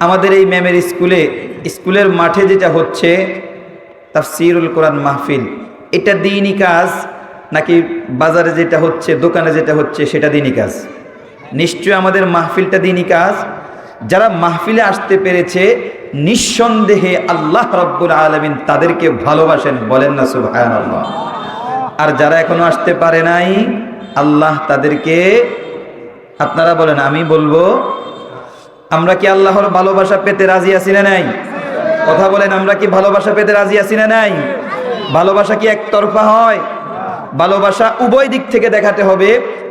আমাদের এই ম্যামের স্কুলে, স্কুলের মাঠে যেটা হচ্ছে তাফসিরুল কোরআন মাহফিল, এটা দিনই কাজ নাকি বাজারে যেটা হচ্ছে, দোকানে যেটা হচ্ছে, সেটা দিনই কাজ? নিশ্চয় আমাদের মাহফিলটা দিনই কাজ। যারা মাহফিলে আসতে পেরেছে, নিঃসন্দেহে আল্লাহ রব্বুল আলমিন তাদেরকে ভালোবাসেন, বলেন না সুবহানাল্লাহ। আর যারা এখনও আসতে পারে নাই, আল্লাহ তাদেরকে, আপনারা বলেন, আমি বলব আমরা কি আল্লাহর ভালোবাসা পেতে রাজি আছি না নাই? কথা বলেন, আমরা কি ভালোবাসা পেতে রাজি আছি না নাই? ভালোবাসা কি একতরফা হয়? ভালোবাসা উভয় দিক থেকে দেখাতে হবে।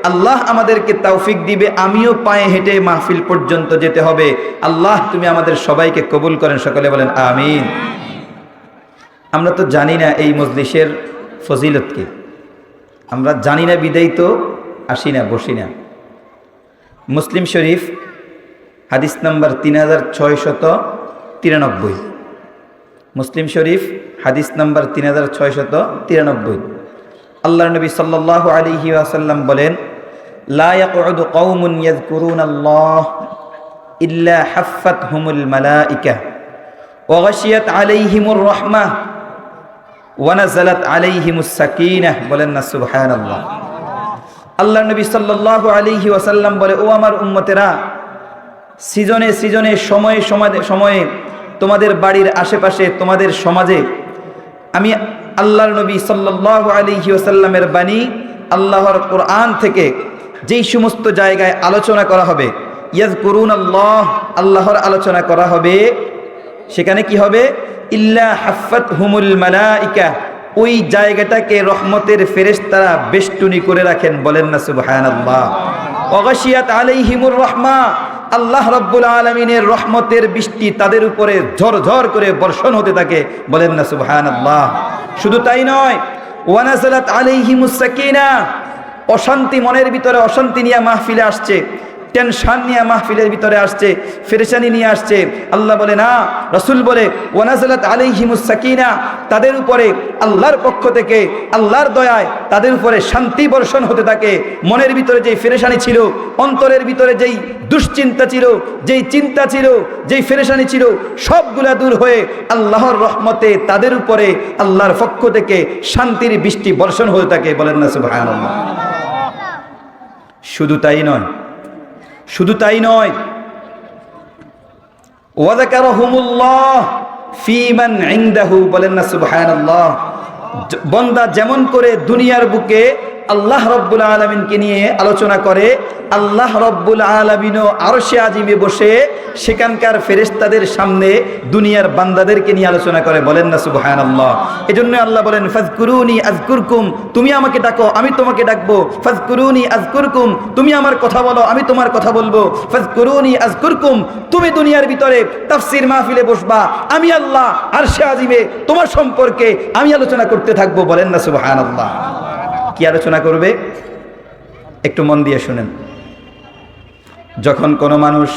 আল্লাহ আমাদেরকে তৌফিক দিবে, আমিও পায়ে হেঁটে মাহফিল পর্যন্ত যেতে হবে। আল্লাহ, তুমি আমাদের সবাইকে কবুল করেন, সকলে বলেন আমিন। আমরা তো জানি না এই মজলিসের ফজিলতকে আমরা জানি না বিদায় তো আসি না, বসি না। মুসলিম শরীফ হাদিস নাম্বার তিন হাজার ছয়শত তিরানব্বই। মুসলিম শরীফ, হাদিস নাম্বার তিন হাজার ছয়শত তিরানব্বই। আল্লাহ নবী সাল্লাল্লাহু আলাইহি ওয়াসাল্লাম বলেন কওমুন ইয়াযকুরুনাল্লাহ ইল্লা সাকিনাহ। বলেন না আল্লাহ নবী সাল্লাল্লাহু আলাইহি ওয়াসাল্লাম বলে, ও আমার উম্মতেরা সিজনে সিজনে সময়ে সময়ে সময়ে তোমাদের বাড়ির আশেপাশে, তোমাদের সমাজে। আমি আল্লাহর নবী সাল্লাল্লাহু আলাইহি ওয়াসাল্লামের বাণী আল্লাহর কোরআন থেকে যেই সমস্ত জায়গায় আলোচনা করা হবে ইয়াজ করুন আল্লাহ আল্লাহর আলোচনা করা হবে, সেখানে কি হবে? ইল্লা হাফাত হুমুল মালাইকা, ওই জায়গাটাকে রহমতের ফেরেশতারা বেষ্টনী করে রাখেন, বলেন না সুবহানাল্লাহ। অগাশিয়াত আলাইহিমুর রহমা আল্লাহ রব্বুল আলমিনের রহমতের বৃষ্টি তাদের উপরে ঝরঝর করে বর্ষণ হতে থাকে। বলেন না, সুবহানাল্লাহ। শুধু তাই নয় ওয়ানাজালাত আলাইহিমুস সাকিনা, অশান্তি মনের ভিতরে অশান্তি নিয়ে মাহফিলে আসছে। টেনশন নিয়ে মাহফিলের ভিতরে আসছে, ফেরেশানি নিয়ে আসছে। আল্লাহ বলে, না। রসুল বলে ওয়ানাজালাত আলাইহিমুস সাকিনা। তাদের উপরে আল্লাহর পক্ষ থেকে, আল্লাহর দয়ায় তাদের উপরে শান্তি বর্ষণ হতে থাকে। মনের ভিতরে যেই ফেরেশানি ছিল, অন্তরের ভিতরে যেই দুশ্চিন্তা ছিল, যেই চিন্তা ছিল, যেই ফেরেশানি ছিল, সবগুলা দূর হয়ে আল্লাহর রহমতে তাদের উপরে আল্লাহর পক্ষ থেকে শান্তির বৃষ্টি বর্ষণ হতে থাকে। বলেন না, সুবহানাল্লাহ। শুধু তাই নয় শুধু তাই নয় বলেন না সুবাহ বন্দা যেমন করে দুনিয়ার বুকে আল্লাহ রব্বুল আলমিনকে নিয়ে আলোচনা করে, আল্লাহ রব্বুল আলমিনও আরও সে আজিমে বসে সেখানকার ফেরেশতাদের সামনে দুনিয়ার বান্দাদেরকে নিয়ে আলোচনা করে। বলেন না সুবহান আল্লাহ এজন্য আল্লাহ বলেন ফাজকুরুনি আজকুরকুম তুমি আমাকে ডাকো, আমি তোমাকে ডাকবো। ফাজকুরুনি আজকুরকুম তুমি আমার কথা বলো, আমি তোমার কথা বলব। ফাজকুরুনি আজকুরকুম তুমি দুনিয়ার ভিতরে তাফসির মাহফিলে বসবা। আমি আল্লাহ আর সে আজিমে তোমার সম্পর্কে আমি আলোচনা করতে থাকব। বলেন না সুবহান আল্লাহ কি আলোচনা করবে? একটু মন দিয়ে শুনেন। যখন কোনো মানুষ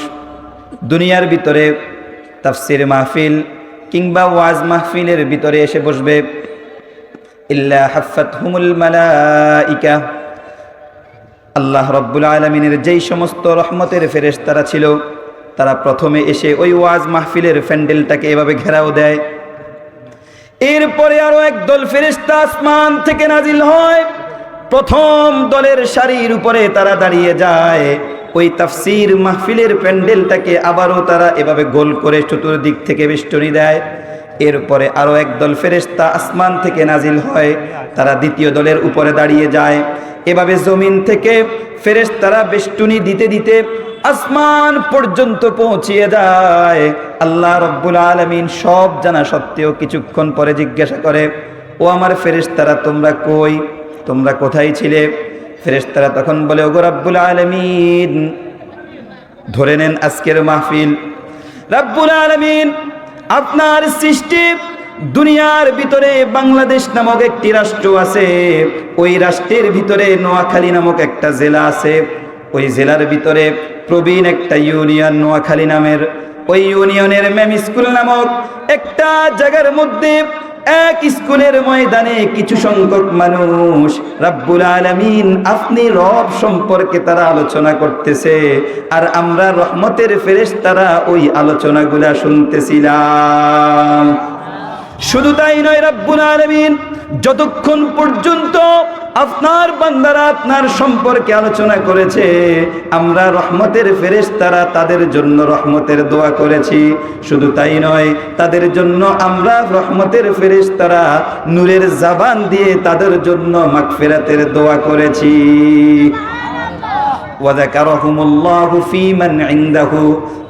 দুনিয়ার ভিতরে তাফসির মাহফিল কিংবা ওয়াজ মাহফিলের ভিতরে এসে বসবে, ইল্লা হাফাত হুমুল মালাইকা আল্লাহ রব্বুল আলমিনের যেই সমস্ত রহমতের ফেরেশ তারা ছিল, তারা প্রথমে এসে ওই ওয়াজ মাহফিলের প্যান্ডেলটাকে এভাবে ঘেরাও দেয়। এরপরে আরও একদল ফেরিস্তা আসমান থেকে নাজিল হয়। প্রথম দলের শাড়ির উপরে তারা দাঁড়িয়ে যায়। ওই তাফসির মাহফিলের প্যান্ডেলটাকে আবারও তারা এভাবে গোল করে চতুর্দিক থেকে বেষ্টনী দেয়। এরপরে আরও একদল ফেরেস্তা আসমান থেকে নাজিল হয়। তারা দ্বিতীয় দলের উপরে দাঁড়িয়ে যায়। এভাবে জমিন থেকে ফেরেশতারা বেষ্টনী দিতে দিতে আসমান পর্যন্ত পৌঁছিয়ে যায়। আল্লাহ রব্বুল আলমিন সব জানা সত্ত্বেও কিছুক্ষণ পরে জিজ্ঞাসা করে, ও আমার ফেরেশতারা, তোমরা কই? তোমরা কোথায় ছিলে? ফেরেশতারা তখন বলে, ওগো রব্বুল আলমিন, ধরে নেন আজকের মাহফিল। রব্বুল আলমিন, আপনার সৃষ্টি দুনিয়ার ভিতরে বাংলাদেশ নামক একটি রাষ্ট্র আছে। ওই রাষ্ট্রের ভিতরে নোয়াখালী নামক একটা জেলা আছে। ওই জেলার ভিতরে প্রবীণ একটা ইউনিয়ন নোয়াখালী নামের। ওই ইউনিয়নের ম্যাম স্কুল নামক একটা জায়গার মধ্যে এক স্কুলের ময়দানে কিছু সংখ্যক মানুষ, রাব্বুল আলামিন, আপনি রব সম্পর্কে তারা আলোচনা করতেছে, আর আমরা রহমতের ফেরেশতারা ওই আলোচনাগুলা শুনতেছিলাম। শুধু তাই নয় রব্বুল আলামিন যতক্ষণ পর্যন্ত আপনার বান্দারা আপনার সম্পর্কে আলোচনা করেছে আমরা রহমতের ফেরেশতারা তাদের জন্য রহমতের দোয়া করেছি। শুধু তাই নয় তাদের জন্য আমরা রহমতের ফেরেশতারা নূরের জাবান দিয়ে তাদের জন্য মাগফিরাতের দোয়া করেছি।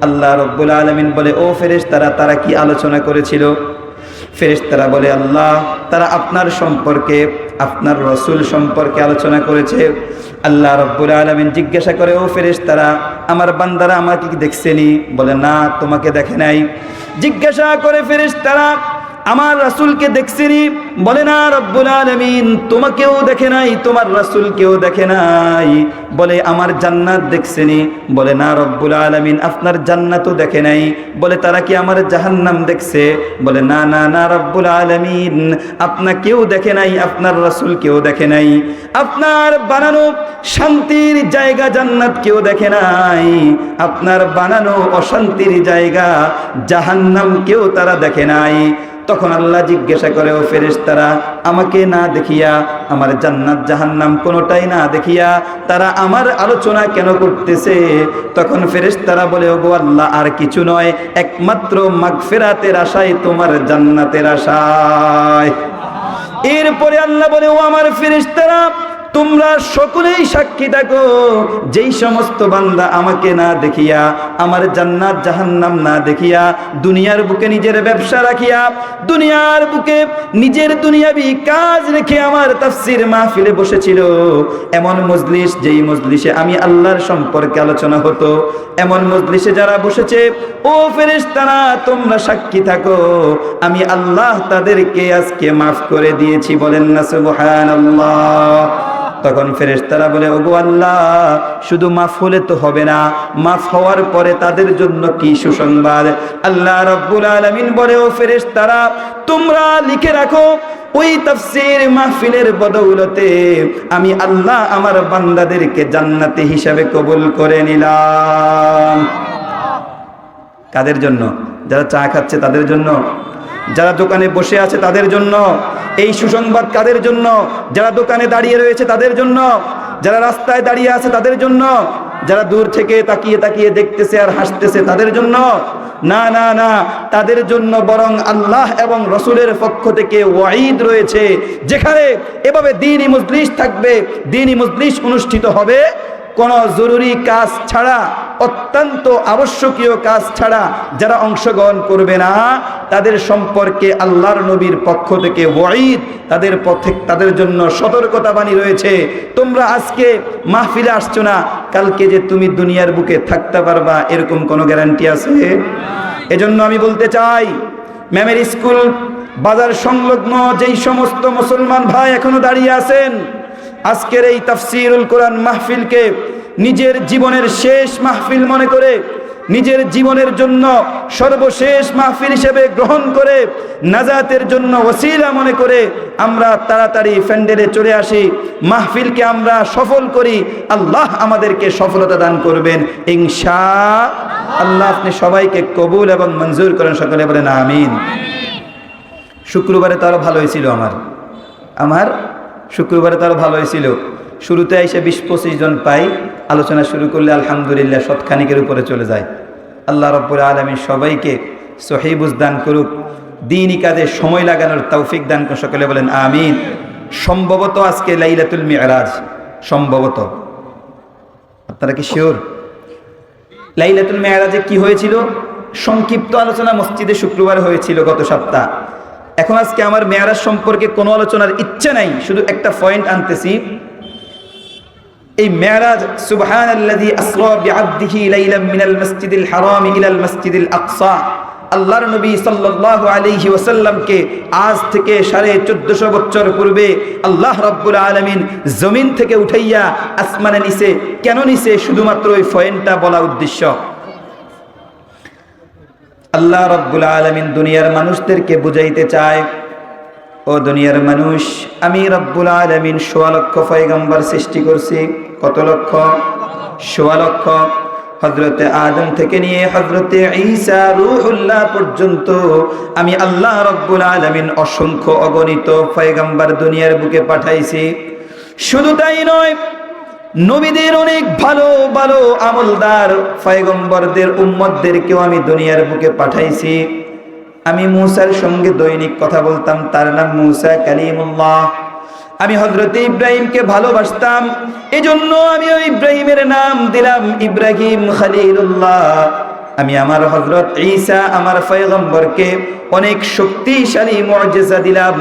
আল্লাহ রাব্বুল আলমিন বলে ও ফেরেস তারা তারা কি আলোচনা করেছিল? ফেরেশতারা বলে, আল্লাহ, তারা আপনার সম্পর্কে, আপনার রসুল সম্পর্কে আলোচনা করেছে। আল্লাহ রব্বুল আলমিন জিজ্ঞাসা করে, ও ফেরিস্তারা আমার বান্দারা আমাকে কি দেখছেনি? বলে, না, তোমাকে দেখে নাই। জিজ্ঞাসা করে ফেরেশতারা আমার রাসূলকে দেখছিনি, বলে, না, রব্বুল আলমিন, তোমাকেও দেখে নাই, তোমার রাসূলকেও দেখে নাই। বলে, আমার জান্নাত দেখছেনি। বলে, না, রব্বুল আলামিন, আপনার জান্নাতও দেখে নাই। বলে, তারা কি আমার জাহান্নাম দেখছে? বলে, না না না, রব্বুল আলামিন, আপনাকেও দেখে নাই, আপনার রাসূলকেও দেখে নাই। আপনার বানানো শান্তির জায়গা জান্নাত কেউ দেখে নাই। আপনার বানানো অশান্তির জায়গা জাহান্নাম কেউ তারা দেখে নাই। তখন আল্লাহ জিজ্ঞাসা করে, ও ফেরেশতারা, আমাকে না দেখিয়া আমার জান্নাত জাহান্নাম কোনোটাই না দেখিয়া তারা আমার আলোচনা কেন করতেছে? তখন ফেরেশতারা বলে, ওগো আল্লাহ, আর কিছু নয়, একমাত্র মাগফেরাতের আশায় তোমার জান্নাতের আশায়। এরপরে আল্লাহ বলে, ও আমার ফেরেশতারা তোমরা সকলেই সাক্ষী থাকো, যেই সমস্ত বান্দা আমাকে না দেখিয়া, আমার জান্নাত জাহান্নাম না দেখিয়া, দুনিয়ার বুকে নিজের ব্যবসা রাখিয়া, দুনিয়ার বুকে নিজের দুনিয়াবি কাজ রেখে আমার তাফসির মাহফিলে বসেছিল। এমন মজলিস, যেই মজলিসে আমি আল্লাহর সম্পর্কে আলোচনা হতো, এমন মজলিসে যারা বসেছে, ও ফেরেশতারা, তোমরা সাক্ষী থাকো, আমি আল্লাহ তাদেরকে আজকে মাফ করে দিয়েছি। বলেন না, সুবহানাল্লাহ। তখন ফেরেশতারা বলে, ওগো আল্লাহ, শুধু মাফ হলে তো হবে না। মাফ হওয়ার পরে তাদের জন্য কি সুসংবাদ? আল্লাহ রাব্বুল আলামিন বলে, ও ফেরেশতারা, তোমরা লিখে রাখো, ওই তাফসীর মাহফিলের বদৌলতে আমি আল্লাহ আমার বান্দাদেরকে জান্নাতে হিসাবে কবুল করে নিলাম। কাদের জন্য? যারা চা খাচ্ছে তাদের জন্য? যারা দোকানে বসে আছে তাদের জন্য, এই সুসংবাদ কাদের জন্য, যারা দোকানে দাঁড়িয়ে রয়েছে তাদের জন্য, যারা রাস্তায় দাঁড়িয়ে আছে তাদের জন্য, যারা দূর থেকে তাকিয়ে তাকিয়ে দেখতেছে আর হাসতেছে তাদের জন্য, না না না, তাদের জন্য বরং আল্লাহ এবং রসুলের পক্ষ থেকে ওয়াইদ রয়েছে, যেখানে এভাবে দিনই মজলিস থাকবে, দিনই মজলিস অনুষ্ঠিত হবে। কোনো জরুরি কাজ ছাড়া, অত্যন্ত আবশ্যকীয় কাজ ছাড়া যারা অংশগ্রহণ করবে না, তাদের সম্পর্কে আল্লাহর নবীর পক্ষ থেকে ওয়াইদ তাদের পথে, তাদের জন্য সতর্কতা বাণী রয়েছে। তোমরা আজকে মাহফিলে আসছো না, কালকে যে তুমি দুনিয়ার বুকে থাকতে পারবা, এরকম কোনো গ্যারান্টি আছে? এজন্য আমি বলতে চাই, ম্যামের স্কুল, বাজার সংলগ্ন যেই সমস্ত মুসলমান ভাই এখনও দাঁড়িয়ে আছেন আজকের এই তাফসিরুল কোরআন মাহফিলকে নিজের জীবনের শেষ মাহফিল মনে করে, নিজের জীবনের জন্য সর্বশেষ মাহফিল হিসেবে গ্রহণ করে, নাজাতের জন্য ওসিলা মনে করে আমরা তাড়াতাড়ি ফ্যান্ডেলে চলে আসি। মাহফিলকে আমরা সফল করি। আল্লাহ আমাদেরকে সফলতা দান করবেন। ইনশা আল্লাহ আপনি সবাইকে কবুল এবং মঞ্জুর করেন। সকলে বলেন, আমিন। শুক্রবারে তো আরও ভালো হয়েছিল আমার। আমার শুক্রবারে তো আরও ভালো হয়েছিল শুরুতে এসে বিশ পঁচিশ জন পাই, আলোচনা শুরু করলে আলহামদুলিল্লাহ শতখানিকের উপরে চলে যায়। আল্লাহ রব্বুল আলমী সবাইকে সহিবুজ দান করুক, দিনই কাজে সময় লাগানোর তৌফিক দান করুন সকলে বলেন, আমিন। সম্ভবত আজকে লাইলাতুল মিরাজ, সম্ভবত। আপনারা কি শিওর? লাইলাতুল মেয়ারাজে কি হয়েছিল? সংক্ষিপ্ত আলোচনা মসজিদে শুক্রবার হয়েছিল গত সপ্তাহ। এখন আজকে আমার মেয়ারাজ সম্পর্কে কোনো আলোচনার ইচ্ছে নাই, শুধু একটা পয়েন্ট আনতেছি। এই মেয়ারাজ সুবহান আল্লাযী আসরা বিআবদিহি মিনাল হারাম ইলাল মসজিদিল আকসা। আল্লাহর নবী সাল্লাল্লাহু আলাইহি ওয়াসাল্লামকে আজ থেকে সাড়ে চোদ্দশো বছর পূর্বে আল্লাহ রাব্বুল আলামিন জমিন থেকে উঠাইয়া আসমানে নিচে, কেন নিচে? শুধুমাত্র ওই পয়েন্টটা বলা উদ্দেশ্য। আল্লাহ রব্বুল আলমিন দুনিয়ার মানুষদেরকে বুঝাইতে চায়, ও দুনিয়ার মানুষ, আমি রব্বুল আলমিন সোয়া লক্ষ পয়গম্বর সৃষ্টি করছি। কত লক্ষ? সোয়া লক্ষ। হজরতে আদম থেকে নিয়ে হজরতে ঈসা রুহুল্লাহ পর্যন্ত আমি আল্লাহ রব্বুল আলমিন অসংখ্য অগণিত পয়গম্বর দুনিয়ার বুকে পাঠাইছি। শুধু তাই নয় নবীদের অনেক ভালো ভালো আমলদার ফয়গম্বরদের উম্মতদেরকেও আমি দুনিয়ার বুকে পাঠাইছি। আমি মূসার সঙ্গে দৈনিক কথা বলতাম, তার নাম মূসা কালিমুল্লাহ। আমি হজরত ইব্রাহিমকে ভালোবাসতাম, এজন্য আমি ইব্রাহিমের নাম দিলাম ইব্রাহিম খালিলুল্লাহ। আমি আমার হজরত ঈসা, আমার পয়গম্বরকে অনেক শক্তিশালী মর্যাদা দিলাম।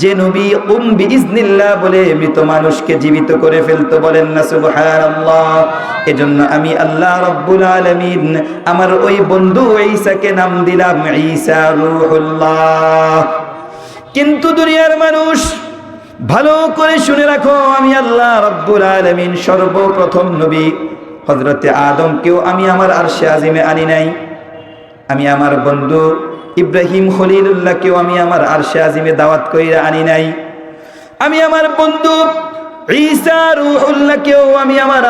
যে নবী উম বিইজনিল্লাহ বলে মৃত মানুষকে জীবিত করে ফেলতো বলেন না, সুবহানাল্লাহ। এজন্য আমি আল্লাহ রব্বুল আলামিন আমার ওই বন্ধু ঈসাকে নাম দিলাম ঈসা রূহুল্লাহ। কিন্তু দুনিয়ার মানুষ, ভালো করে শুনে রাখো, আমি আল্লাহ রব্বুল আলামিন সর্বপ্রথম নবী হজরতে আদমকেও আমি আমার আরশে আজিমে আনি নাই। আমি আমার বন্ধু ইব্রাহিম খলিলুল্লাহকেও আমি আমার আরশে আজিমে দাওয়াত কইরা আনি নাই। আমি আমার বন্ধু আমি আমার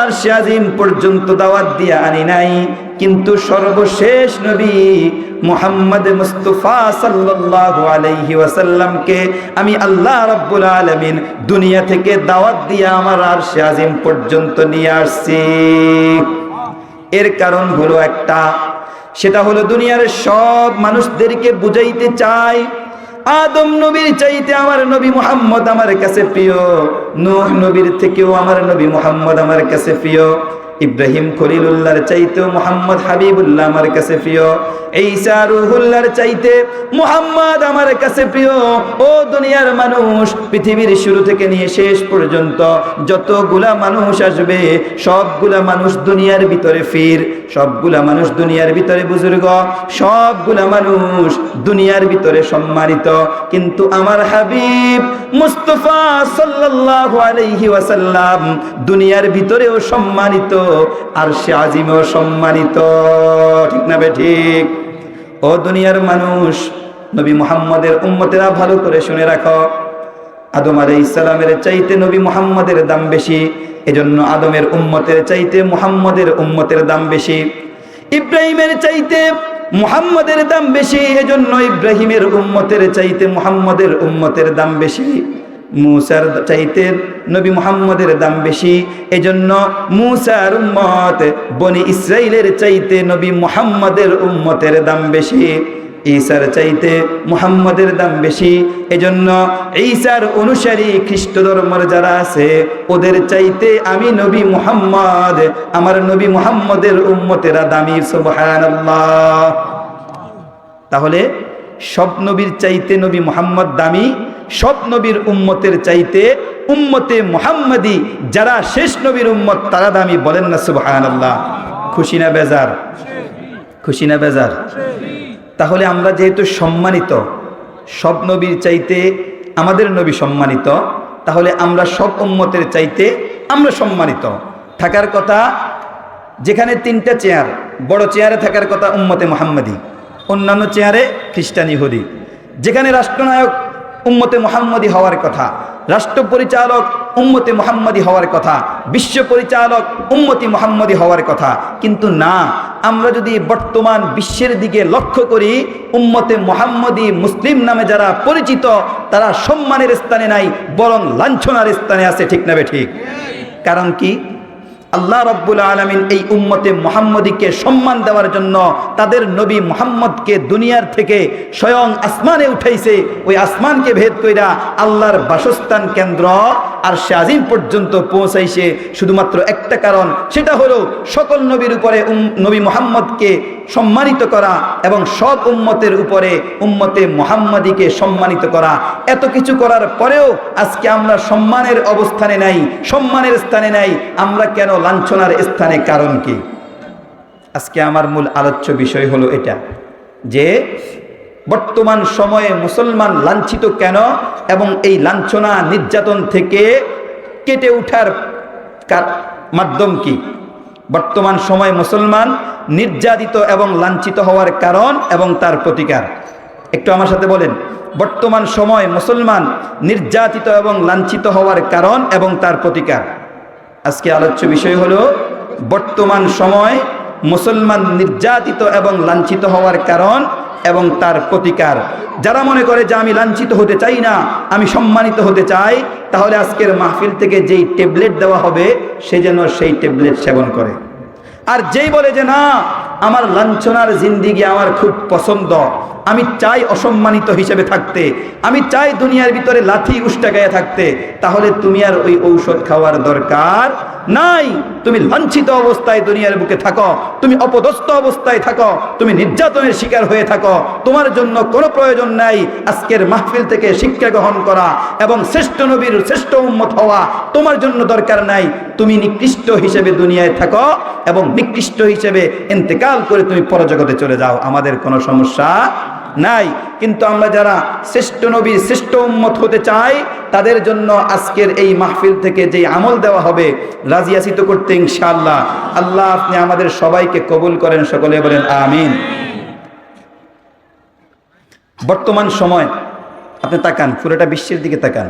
পর্যন্ত দাওয়াত দিয়ে আনি নাই। কিন্তু সর্বশেষ নবী ওয়াসাল্লামকে আমি আল্লাহ রাব্বুল আলামিন দুনিয়া থেকে দাওয়াত দিয়ে আমার আরশে আজিম পর্যন্ত নিয়ে আসছি। এর কারণ হলো একটা, সেটা হলো দুনিয়ার সব মানুষদেরকে বুঝাইতে চাই আদম নবীর চাইতে আমার নবী মোহাম্মদ আমার কাছে প্রিয় নবীর থেকেও আমার নবী মোহাম্মদ আমার কাছে প্রিয়। ইব্রাহিম খলিলুল্লাহর চাইতেও মোহাম্মদ হাবিবুল্লাহ আমার কাছে প্রিয়। চাইতে মোহাম্মদ আমার কাছে প্রিয়। ও দুনিয়ার মানুষ, পৃথিবীর শুরু থেকে নিয়ে শেষ পর্যন্ত যতগুলা মানুষ আসবে, সবগুলা মানুষ দুনিয়ার ভিতরে ফির, সবগুলা মানুষ দুনিয়ার ভিতরে বুজুর্গ, সবগুলা মানুষ দুনিয়ার ভিতরে সম্মানিত। কিন্তু আমার হাবিব মুস্তফা সাল্লাল্লাহু আলাইহি ওয়াসাল্লাম দুনিয়ার ভিতরেও সম্মানিত। আর সে আজিমেও সম্মানিত। ঠিক না বে ঠিক? ও দুনিয়ার মানুষ, নবী মুহাম্মদের উম্মতেরা ভালো করে শুনে রাখো। আদম আলাই ইসলামের চাইতে নবী মুহাম্মদের দাম বেশি, এজন্য আদমের উম্মতের চাইতে মুহাম্মদের উম্মতের দাম বেশি। ইব্রাহিমের চাইতে মুহাম্মদের দাম বেশি, এজন্য ইব্রাহিমের উম্মতের চাইতে মুহাম্মদের উম্মতের দাম বেশি। মুসার চাইতে নবী মুহাম্মদের দাম বেশি। এজন্য মুসার উম্মত বনি ইসরাইলের চাইতে নবী মুহাম্মদের উম্মতের দাম বেশি। ঈসার চাইতে মুহাম্মদের দাম বেশি। এজন্য ঈসার অনুসারী খ্রিস্ট ধর্মের যারা আছে, ওদের চাইতে আমি নবী মুহাম্মদ, আমার নবী মুহাম্মদের উম্মতেরা দামি, সুবহানাল্লাহ। তাহলে সব নবীর চাইতে নবী মুহাম্মদ দামি সব নবীর উম্মতের চাইতে উম্মতে মুহাম্মদি, যারা শেষ নবীর উম্মত, তারা দামি বলেন না সুবহানাল্লাহ। খুশি না বেজার? খুশি না বেজার? তাহলে আমরা যেহেতু সম্মানিত, সব নবীর চাইতে আমাদের নবী সম্মানিত, তাহলে আমরা সব উম্মতের চাইতে আমরা সম্মানিত। থাকার কথা, যেখানে তিনটা চেয়ার, বড় চেয়ারে থাকার কথা উম্মতে মোহাম্মদী, অন্যান্য চেয়ারে খ্রিস্টান, ইহুদি। যেখানে রাষ্ট্রনায়ক উম্মতে মোহাম্মদী হওয়ার কথা, রাষ্ট্র পরিচালক উম্মতে মোহাম্মদী হওয়ার কথা, বিশ্ব পরিচালক উম্মতি মোহাম্মদী হওয়ার কথা। কিন্তু না, আমরা যদি বর্তমান বিশ্বের দিকে লক্ষ্য করি, উম্মতে মোহাম্মদী মুসলিম নামে যারা পরিচিত, তারা সম্মানের স্থানে নাই, বরং লাঞ্ছনার স্থানে আছে, ঠিক না ঠিক? কারণ কি? আল্লাহ রব্বুল আলমিন এই উম্মতে মোহাম্মদীকে সম্মান দেওয়ার জন্য তাদের নবী মোহাম্মদকে দুনিয়ার থেকে স্বয়ং আসমানে উঠাইছে। ওই আসমানকে ভেদ কইরা আল্লাহর বাসস্থান কেন্দ্র আর সে আজিম পর্যন্ত পৌঁছাইছে। শুধুমাত্র একটা কারণ, সেটা হলো সকল নবীর উপরে নবী মোহাম্মদকে সম্মানিত করা এবং সব উম্মতের উপরে উম্মতে মোহাম্মদীকে সম্মানিত করা। এত কিছু করার পরেও আজকে আমরা সম্মানের অবস্থানে নাই, সম্মানের স্থানে নাই। আমরা কেন লাঞ্ছনার স্থানে কারণ কি? আজকে আমার মূল আলোচ্য বিষয় হলো এটা, যে বর্তমান সময়ে মুসলমান লাঞ্ছিত কেন এবং এই লাঞ্ছনা নির্যাতন থেকে কেটে উঠার মাধ্যম কি? বর্তমান সময়ে মুসলমান নির্যাতিত এবং লাঞ্ছিত হওয়ার কারণ এবং তার প্রতিকার। একটু আমার সাথে বলেন, বর্তমান সময় মুসলমান নির্যাতিত এবং লাঞ্ছিত হওয়ার কারণ এবং তার প্রতিকার। আজকে আলোচ্য বিষয় হলো বর্তমান সময় মুসলমান নির্যাতিত এবং লাঞ্ছিত হওয়ার কারণ এবং তার প্রতিকার। যারা মনে করে যে আমি লাঞ্ছিত হতে চাই না, আমি সম্মানিত হতে চাই, তাহলে আজকের মাহফিল থেকে যেই ট্যাবলেট দেওয়া হবে, সে যেন সেই ট্যাবলেট সেবন করে। আর যেই বলে যে না, আমার লাঞ্ছনার জিন্দিগি আমার খুব পছন্দ আমি চাই অসম্মানিত হিসেবে থাকতে, আমি চাই দুনিয়ার ভিতরে লাথি উষ্টা গায়ে থাকতে, তাহলে তুমি আর ওই ঔষধ খাওয়ার দরকার নাই। তুমি লাঞ্ছিত অবস্থায় দুনিয়ার বুকে থাকো, তুমি অপদস্থ অবস্থায় থাকো, তুমি নির্যাতনের শিকার হয়ে থাকো। তোমার জন্য কোনো প্রয়োজন নাই আজকের মাহফিল থেকে শিক্ষা গ্রহণ করা এবং শ্রেষ্ঠ নবীর শ্রেষ্ঠ উন্মত হওয়া তোমার জন্য দরকার নাই। তুমি নিকৃষ্ট হিসেবে দুনিয়ায় থাকো এবং নিকৃষ্ট হিসেবে ইন্তেকাল করে তুমি পরজগতে চলে যাও। আমাদের কোনো সমস্যা নাই। কিন্তু আমরা যারা শ্রেষ্ঠ নবী, শ্রেষ্ঠ উম্মত হতে চাই, তাদের জন্য আজকের এই মাহফিল থেকে যে আমল দেওয়া হবে রাজিয়াসিত করতে ইনশাআল্লাহ। আল্লাহ আপনি আমাদের সবাইকে কবুল করেন, সকলে বলেন আমিন। বর্তমান সময়, আপনি তাকান, পুরোটা বিশ্বের দিকে তাকান।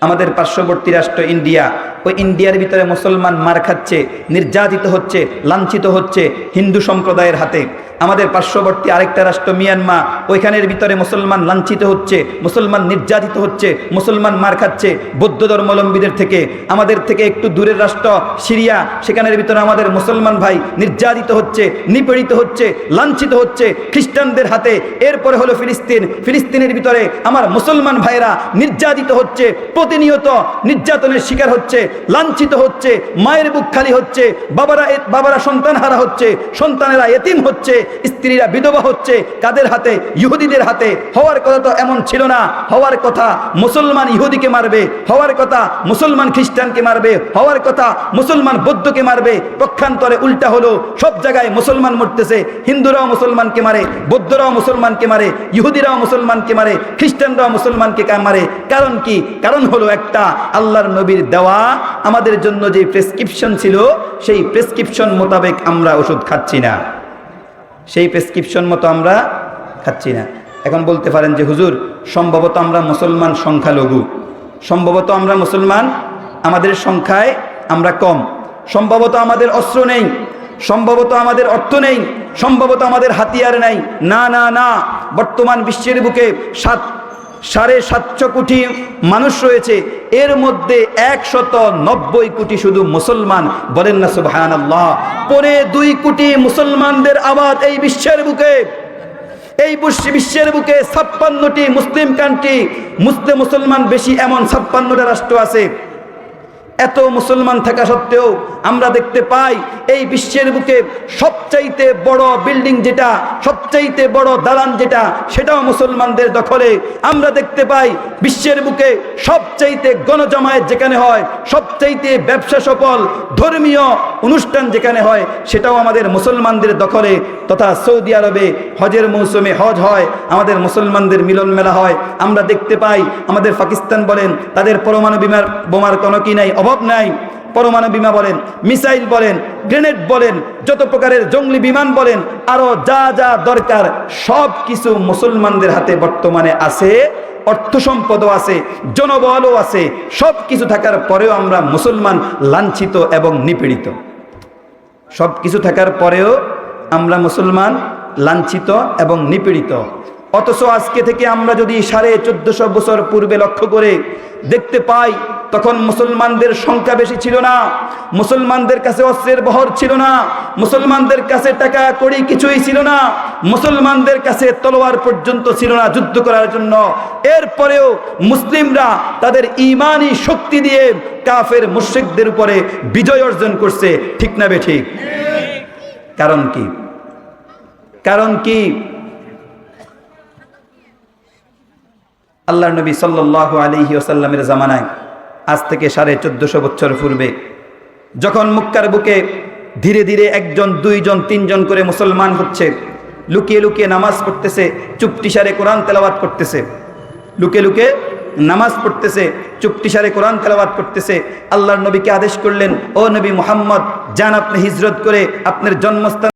আমাদের পার্শ্ববর্তী রাষ্ট্র ইন্ডিয়া ওই ইন্ডিয়ার ভিতরে মুসলমান মার খাচ্ছে, নির্যাতিত হচ্ছে, লাঞ্ছিত হচ্ছে হিন্দু সম্প্রদায়ের হাতে। আমাদের পার্শ্ববর্তী আরেকটা রাষ্ট্র মিয়ানমা ওইখানের ভিতরে মুসলমান লাঞ্ছিত হচ্ছে, মুসলমান নির্যাতিত হচ্ছে, মুসলমান মার খাচ্ছে বৌদ্ধ ধর্মাবলম্বীদের থেকে। আমাদের থেকে একটু দূরের রাষ্ট্র সিরিয়া, সেখানের ভিতরে আমাদের মুসলমান ভাই নির্যাতিত হচ্ছে, নিপীড়িত হচ্ছে, লাঞ্ছিত হচ্ছে খ্রিস্টানদের হাতে। এরপরে হলো ফিলিস্তিন, ফিলিস্তিনের ভিতরে আমার মুসলমান ভাইরা নির্যাতিত হচ্ছে, প্রতিনিয়ত নির্যাতনের শিকার হচ্ছে লাঞ্ছিত হচ্ছে, মায়ের বুক খালি হচ্ছে, বাবারা বাবারা সন্তান হারা হচ্ছে, সন্তানেরা এতিম হচ্ছে, স্ত্রীরা বিধবা হচ্ছে, কাদের হাতে? ইহুদিদের হাতে। হওয়ার কথা তো এমন ছিল না। হওয়ার কথা মুসলমান ইহুদিকে মারবে, হওয়ার কথা মুসলমান খ্রিস্টানকে মারবে, হওয়ার কথা মুসলমান বৌদ্ধকে মারবে। পক্ষান্তরে উল্টা হলো, সব জায়গায় মুসলমান মরতেছে, হিন্দুরাও মুসলমানকে মারে, বৌদ্ধরাও মুসলমানকে মারে, ইহুদিরাও মুসলমানকে মারে, খ্রিস্টানরাও মুসলমানকে মারে। কারণ কি? কারণ হলো একটা, আল্লাহর নবীর দেওয়া আমাদের জন্য যে প্রেসক্রিপশন ছিল, সেই প্রেসক্রিপশন মোতাবেক আমরা ওষুধ খাচ্ছি না। সেই প্রেসক্রিপশন মতো আমরা খাচ্ছি না। এখন বলতে পারেন যে, হুজুর, সম্ভবত আমরা মুসলমান সংখ্যালঘু। সম্ভবত আমরা মুসলমান, আমাদের সংখ্যায় আমরা কম। সম্ভবত আমাদের অস্ত্র নেই। সম্ভবত আমাদের অর্থ নেই। সম্ভবত আমাদের হাতিয়ার নেই। না না না। বর্তমান বিশ্বের বুকে সাত সাড়ে সাতশো কোটি মানুষ রয়েছে। এর মধ্যে একশত নব্বই কোটি শুধু মুসলমান, বলেন না সুবহান আল্লাহ পরে দুই কোটি মুসলমানদের আবাদ এই বিশ্বের বুকে। এই বিশ্ব- বিশ্বের বুকে ছাপ্পান্নটি মুসলিম কান্ট্রি মুসলিম মুসলমান বেশি এমন ছাপ্পান্নটা রাষ্ট্র আছে। এত মুসলমান থাকা সত্ত্বেও আমরা দেখতে পাই এই বিশ্বের বুকে সবচাইতে বড় বিল্ডিং যেটা, সবচাইতে বড় দালান যেটা, সেটাও মুসলমানদের দখলে। আমরা দেখতে পাই বিশ্বের বুকে সবচাইতে গণজমায়েত যেখানে হয়, সবচাইতে ব্যবসা সফল, ধর্মীয় অনুষ্ঠান যেখানে হয়, সেটাও আমাদের মুসলমানদের দখলে। তথা সৌদি আরবে হজের মৌসুমে হজ হয়, আমাদের মুসলমানদের মিলন মেলা হয়। আমরা দেখতে পাই আমাদের পাকিস্তান বলেন, তাদের পরমাণু বিমার বোমার কোনো কি নাই অভাব নাই। পরমাণু বিমা বলেন, মিসাইল বলেন, গ্রেনেড বলেন, যত প্রকারের জঙ্গলি বিমান বলেন, আরও যা যা দরকার সব কিছু মুসলমানদের হাতে বর্তমানে আছে, অর্থ সম্পদও আছে, জনবলও আছে, সব কিছু থাকার পরেও আমরা মুসলমান লাঞ্ছিত এবং নিপীড়িত। সব কিছু থাকার পরেও আমরা মুসলমান লাঞ্ছিত এবং নিপীড়িত। অথচ আজকে থেকে আমরা যদি সাড়ে চোদ্দশো বছর পূর্বে লক্ষ্য করে দেখতে পাই তখন মুসলমানদের সংখ্যা বেশি ছিল না। মুসলমানদের কাছে অস্ত্রের বহর ছিল না। মুসলমানদের কাছে টাকা, কড়ি কিছুই ছিল না। মুসলমানদের কাছে তলোয়ার পর্যন্ত ছিল না যুদ্ধ করার জন্য। এরপরেও মুসলিমরা তাদের ইমানি শক্তি দিয়ে কাফের মুশ্রিকদের উপরে বিজয় অর্জন করছে। ঠিক না বে ঠিক? কারণ কি? কারণ কি? আল্লাহ নবী সাল্লাহ আলিহি ওসাল্লামের জামানায় আজ থেকে সাড়ে চোদ্দশো বছর পূর্বে, যখন মুক্কার বুকে ধীরে ধীরে একজন, দুইজন, তিনজন করে মুসলমান হচ্ছে, লুকিয়ে লুকিয়ে নামাজ পড়তেছে চুপটিসারে কোরআন তেলাওয়াত করতেছে, লুকে লুকে নামাজ পড়তেছে চুপটিসারে কোরআন তেলাওয়াত করতেছে, আল্লাহর নবীকে আদেশ করলেন, ও নবী মোহাম্মদ, যান আপনি হিজরত করে আপনার জন্মস্থান